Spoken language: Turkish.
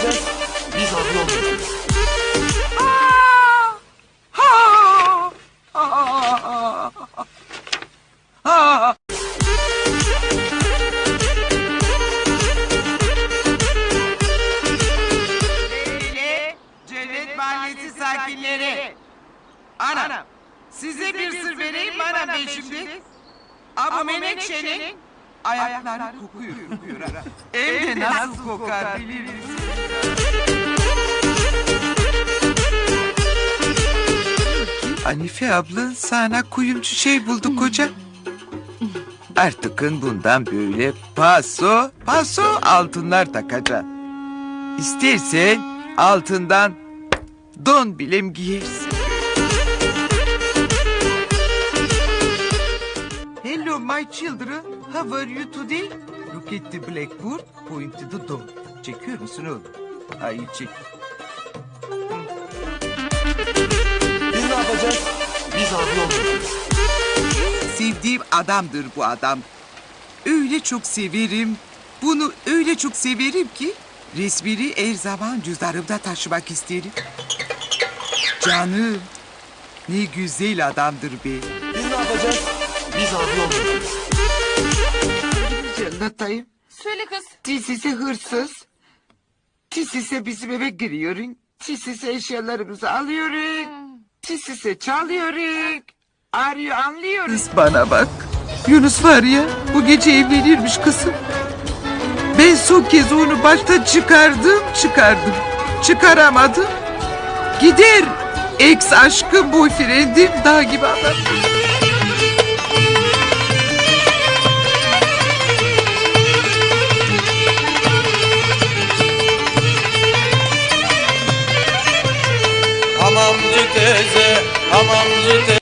olacağız. Biz abi olacağız. Leyli, Cennet Mahallesi sakinleri. Anam, size bir sır vereyim mi anam ben şimdi? Ama Menekşe'nin ayakların kokuyor, kokuyor. ha. Hem de nasıl kokar bilir misin? Hanife abla sana kuyumcu şey bulduk koca. Artıkın bundan böyle paso, paso altınlar takacaksın. İstersen altından don bilem giyersin. Hello my children, how are you today? Look at the blackboard, point to the door. Çekiyor musun oğlum? Hayır çek. Biz ne yapacağız? Biz abi olmayacağız. Sevdiğim adamdır bu adam. Öyle çok severim. Bunu öyle çok severim ki resmini her zaman cüzdanımda taşımak isterim. Canım ne güzel adamdır be. Biz ne yapacağız? Biz abi olmayacağız. Anlatayım. Söyle kız. Tisisi hırsız. Tisise bizim eve giriyorsun. Tisise eşyalarımızı alıyorsun. Tisise çalıyorsun. Arıyor anlıyoruz. Kız bana bak. Yunus var ya bu gece evlenirmiş kızım. Ben son kez onu baştan çıkardım çıkardım. Çıkaramadım. Gider. Ex aşkım boyfriendim dağ gibi adam. Hamamcı teyze, hamamcı teyze